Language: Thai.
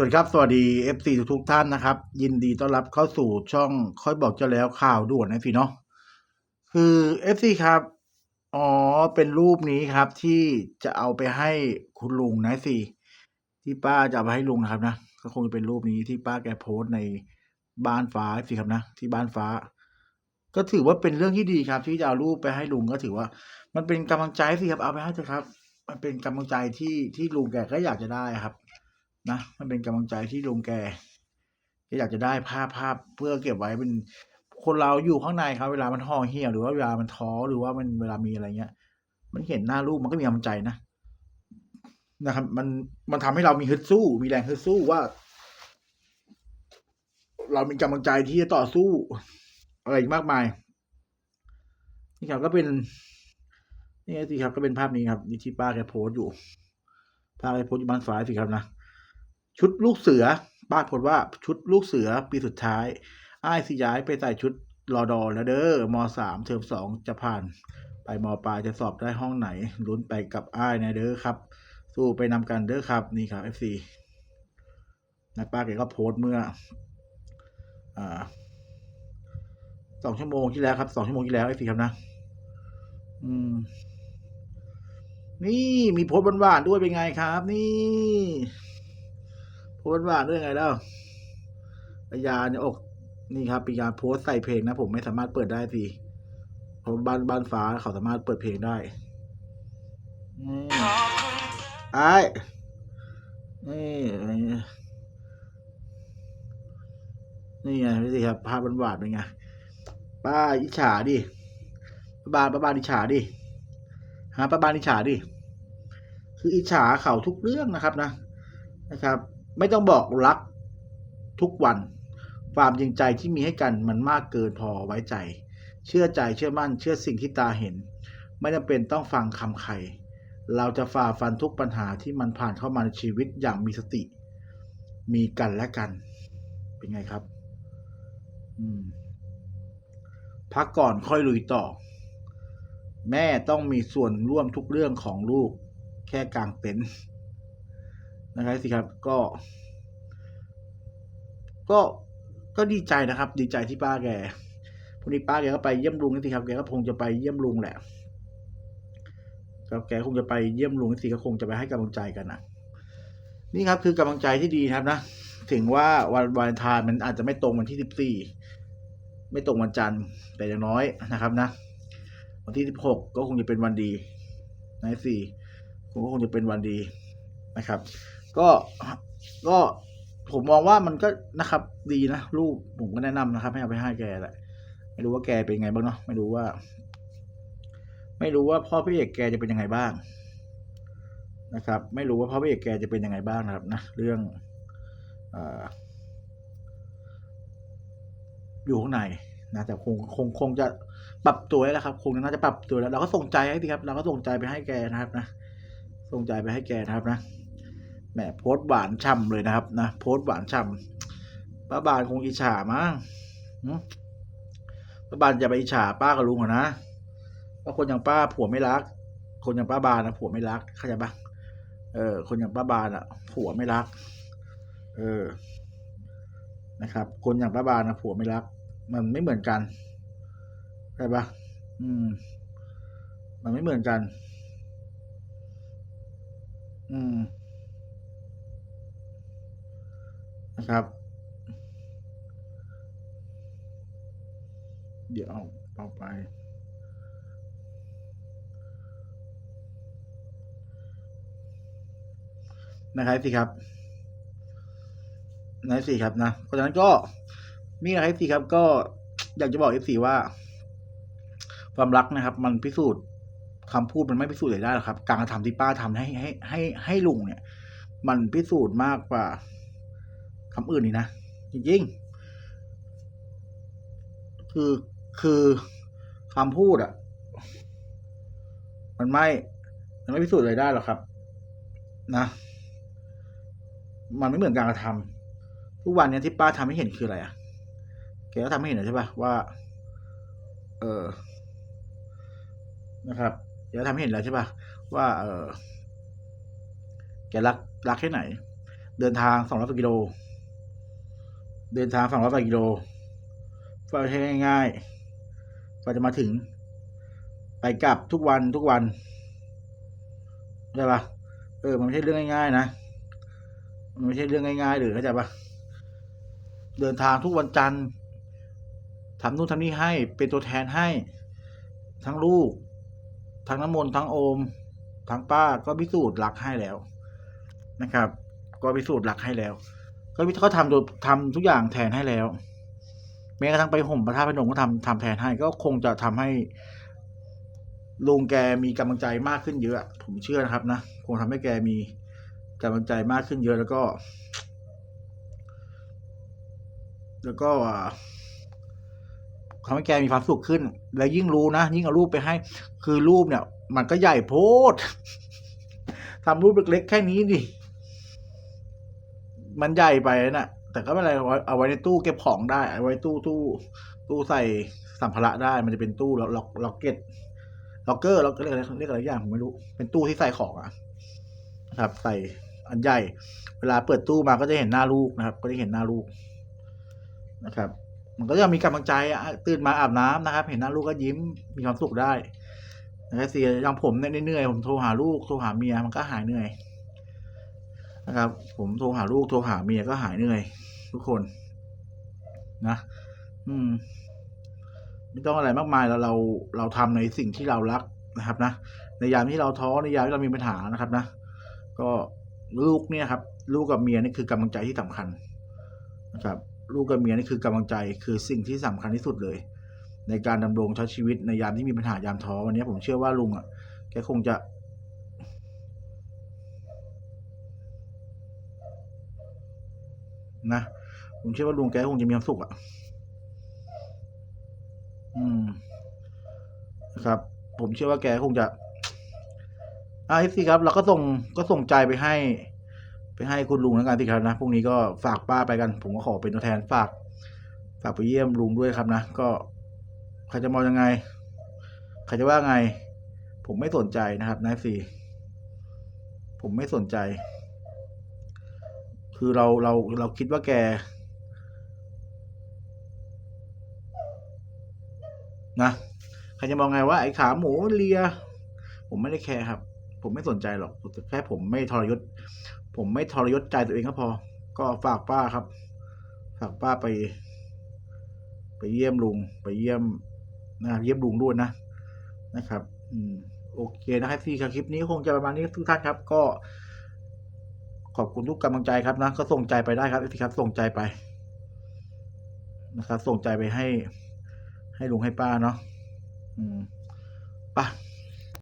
วัสดีครับ สวัสดี FC ทุกทุกท่านนะครับ ยินดีต้อนรับเข้าสู่ช่องค่อยบอกเจะแล้วข่าวด่วนนะพี่เนาะคือ FC ครับ อ๋อ เป็นรูปนี้ครับที่จะเอาไปให้คุณลุงนะสิที่ป้าจะเอาไปให้ลุงนะครับนะก็คงจะเป็นรูปนี้ที่ป้าแกโพสต์ในบ้านฟ้าสิครับนะที่บ้านฟ้า ก็ถือว่าเป็นเรื่องที่ดีครับ ที่จะเอารูปไปให้ลุงก็ถือว่า มันเป็นกำลังใจสิครับเอาไปให้เถอะครับ มันเป็นกำลังใจที่ที่ลุงแกก็อยากจะได้ครับ นะมันเป็นกำลังใจที่ลุงแกก็อยากจะได้ภาพภาพเพื่อเก็บไว้เป็นคนเราอยู่ข้างในครับ เวลามันห่อเหี่ยวหรือว่าเวลามันท้อหรือว่ามันเวลามีอะไรเงี้ย มันเห็นหน้าลูกมันก็มีกำลังใจนะนะครับ มันมันทำให้เรามีฮึดสู้ มีแรงฮึดสู้ว่า เรามีกำลังใจที่จะต่อสู้ อะไรมากมายนี่ครับก็เป็นนี่สิครับก็เป็นภาพนี้ครับที่ป้าแกโพสต์อยู่ภาพแกโพสต์อยู่บ้านฟ้าสิครับนะ ชุดลูกเสือป้าโพสต์ว่าชุดลูกเสือปีสุดท้ายอ้ายสิย้ายไปใส่ชุดรอดอแล้วเด้อมสามเทอมสองจะผ่าน ไปมปลายจะสอบได้ห้องไหนลุ้นไปกับอ้ายนะเด้อครับ สู้ไปนำกันเด้อครับ นี่ครับ FC นะป้าแกก็โพสต์เมื่ออสองชั่วโมงที่แล้วครับสองชั่วโมงที่แล้ว FC ครับนะ อืม นี่มีโพสต์หวานๆด้วยเป็นไงครับ นี่ โพสต์หวาด้วยไงแล้วปยาเนี่ยอกนี่ครับปีกาโพสต์ใส่เพลงนะ ผมไม่สามารถเปิดได้สิเพราะบ้านบ้านฟ้าเขาสามารถเปิดเพลงได้ไอ้นี่นี่ไงพี่สิครับภาพหวานๆเป็นไงป้าอิจฉาดิป้าบานป้าบานอิจฉาดิหาป้าบานอิจฉาดิคืออิจฉาเขาทุกเรื่องนะครับนะนะครับ ไม่ต้องบอกรักทุกวัน ความจริงใจที่มีให้กันมันมากเกินพอไว้ใจ เชื่อใจเชื่อมั่น เชื่อสิ่งที่ตาเห็น ไม่จำเป็นต้องฟังคำใคร เราจะฝ่าฟันทุกปัญหาที่มันผ่านเข้ามาในชีวิตอย่างมีสติ มีกันและกัน เป็นไงครับ อืมพักก่อนค่อยลุยต่อ แม่ต้องมีส่วนร่วมทุกเรื่องของลูก แค่กลางเต็นท์ นะครับสิครับก็ ก็ก็ดีใจนะครับ ดีใจที่ป้าแกพอดีป้าแกก็ไปเยี่ยมลุงนี่สิครับแกก็คงจะไปเยี่ยมลุงแหละครับแกคงจะไปเยี่ยมลุงนี่สิก็คงจะไปให้กำลังใจกันนะนี่ครับคือกำลังใจที่ดีครับนะถึงว่าวันวาเลนไทน์มันอาจจะไม่ตรงวันที่สิบสี่ไม่ตรงวันจันทร์แต่อย่างน้อยนะครับนะ วันที่สิบหกก็คงจะเป็นวันดีนะสี่คงก็คงจะเป็นวันดีนะครับ ก็ก็ผมมองว่ามันก็นะครับ ดีนะรูปผมก็แนะนำนะครับ ให้เอาไปให้แกแหละไม่รู้ว่าแกเป็นไงบ้างเนาะไม่รู้ว่า ไม่รู้ว่าพ่อพี่เอกแกจะเป็นยังไงบ้างนะครับ ไม่รู้ว่าพ่อพี่เอกแกจะเป็นยังไงบ้างนะครับ นะเรื่องออยู่ข้างในนะแต่คงคงคงจะปรับตัวแล้วครับ คงน่าจะปรับตัวแล้ว เราก็ส่งใจให้ดีครับ เราก็ส่งใจไปให้แกนะครับนะส่งใจไปให้แกนะครับนะ แหมโพสต์หวานช่ำเลยนะครับนะโพสต์หวานช่ำป้าบานคงอิจฉามั้งป้าบานอย่าไปอิจฉาป้ากับลุงเหรอนะเพราคนอย่างป้าผัวไม่รัก คนอย่างป้าบานนะผัวไม่รักเข้าใจปะเออ คนอย่างป้าบานอะ ผัวไม่รัก เออนะครับ คนอย่างป้าบานนะผัวไม่รัก มันไม่เหมือนกันใช่ปะอืม มันไม่เหมือนกัน อืม นะครับ เดี๋ยวเอาเอาไป นะครับสิครับนะสิครับนะเพราะฉะนั้นก็นี่นะครับสิครับก็อยากจะบอกเอฟซีว่า ความรักนะครับ มันพิสูจน์คำพูดมันไม่พิสูจน์อะไรได้หรอกครับ การกระทำที่ป้าทำให้ให้ให้ให้ลุงเนี่ย มันพิสูจน์มากกว่า คำอื่นนี่นะ จริง ๆ คือคือคำพูดอะ่ะ มันไม่มันไม่พิสูจน์อะไรได้หรอกครับ นะ มันไม่เหมือนการกระทำทุกวันนี้ที่ป้าทำให้เห็นคืออะไรอะ่ะแกก็ทำให้เห็นใช่ปะว่า เออนะครับแกก็ทำให้เห็นแล้วใช่ปะว่า เออแกรักรักแค่ไหน เดินทางสองร้อยกิโล เดินทางสองร้อยกิโลก็ใช้ง่ายๆกว่าจะมาถึง ไปกลับทุกวันทุกวันใช่ปะเออ มันไม่ใช่เรื่องง่ายๆนะ มันไม่ใช่เรื่องง่ายๆหรือเข้าใจปะเดินทางทุกวันจันทร์ทำนู่นทำนี่ให้ เป็นตัวแทนให้ ทั้งลูก ทั้งน้ำมนต์ทั้งโอม ทั้งป้าก็พิสูจน์รักให้แล้วนะครับ ก็พิสูจน์รักให้แล้ว ก็พิเขาทำโดยทำทุกอย่างแทนให้แล้ว แม้กระทั่งไปห่มประทาพนมก็ทำทำแทนให้ ก็คงจะทำให้ลุงแกมีกำลังใจมากขึ้นเยอะ ผมเชื่อนะครับนะคงทำให้แกมีกำลังใจมากขึ้นเยอะแล้วก็ แล้วก็ทำให้แกมีความสุขขึ้น แล้วยิ่งรู้นะยิ่งเอารูปไปให้ คือรูปเนี่ย มันก็ใหญ่โพดทำรูปเล็กๆแค่นี้ดิ มันใหญ่ไปนะแต่ก็ไม่เป็นไรเอาไว้ในตู้เก็บของได้ เอาไว้ตู้ตู้ ตู้ใส่สัมภาระได้ มันจะเป็นตู้ล็อกล็อกเก็ตล็อกเกอร์ล็อกเรียกอะไรเรียกอะไรอย่างผมไม่รู้ เป็นตู้ที่ใส่ของอะนะครับ ใส่อันใหญ่ เวลาเปิดตู้มาก็จะเห็นหน้าลูกนะครับ ก็จะเห็นหน้าลูกนะครับ มันก็จะมีกำลังใจตื่นมาอาบน้ำนะครับ เห็นหน้าลูกก็ยิ้มมีความสุขได้นะครับเสียอย่างผมเนี่ยเหนื่อยผมโทรหาลูกโทรหาเมียมันก็หายเหนื่อย นะครับ ผมโทรหาลูกโทรหาเมียก็หายเหนื่อย ทุกคนนะ อืมไม่ต้องอะไรมากมายเราเราเราทำในสิ่งที่เรารักนะครับนะในยามที่เราท้อในยามที่เรามีปัญหานะครับนะก็ลูกเนี่ยครับ ลูกกับเมียนี่คือกำลังใจที่สำคัญนะครับ ลูกกับเมียนี่คือกำลังใจคือสิ่งที่สำคัญที่สุดเลย ในการดำรงใช้ชีวิตในยามที่มีปัญหายามท้อวันนี้ผมเชื่อว่าลุงอะแกคงจะ นะผมเชื่อว่าลุงแกคงจะมีความสุขอะ อืมนะครับ ผมเชื่อว่าแกคงจะอ่าสิครับเราก็ส่งก็ส่งใจไปให้ ไปให้คุณลุงแล้วกันสิครับนะพรุ่งนี้ก็ฝากป้าไปกัน ผมก็ขอเป็นตัวแทนฝาก ฝากไปเยี่ยมลุงด้วยครับนะก็ใครจะมองยังไงใครจะว่าไง ผมไม่สนใจนะครับนายสี่ผมไม่สนใจ คือเราเราเราคิดว่าแกนะใครจะมองไงว่าไอ้ขาหมูเลีย ผมไม่ได้แคร์ครับ ผมไม่สนใจหรอกแค่ผมไม่ทรยศ ผมไม่ทรยศใจตัวเองก็พอ ก็ฝากป้าครับ ฝากป้าไป ไปเยี่ยมลุง ไปเยี่ยมนะเยี่ยมลุงด้วยนะนะครับ อืมโอเคนะครับที่คลิปนี้คงจะประมาณนี้ทุกท่านครับ ก็ ขอบคุณทุกกำลังใจครับนะก็ส่งใจไปได้ครับที่ครับ ส่งใจไปนะครับ ส่งใจไปให้ ให้ลุงให้ป้าเนาะอืมไป่ะ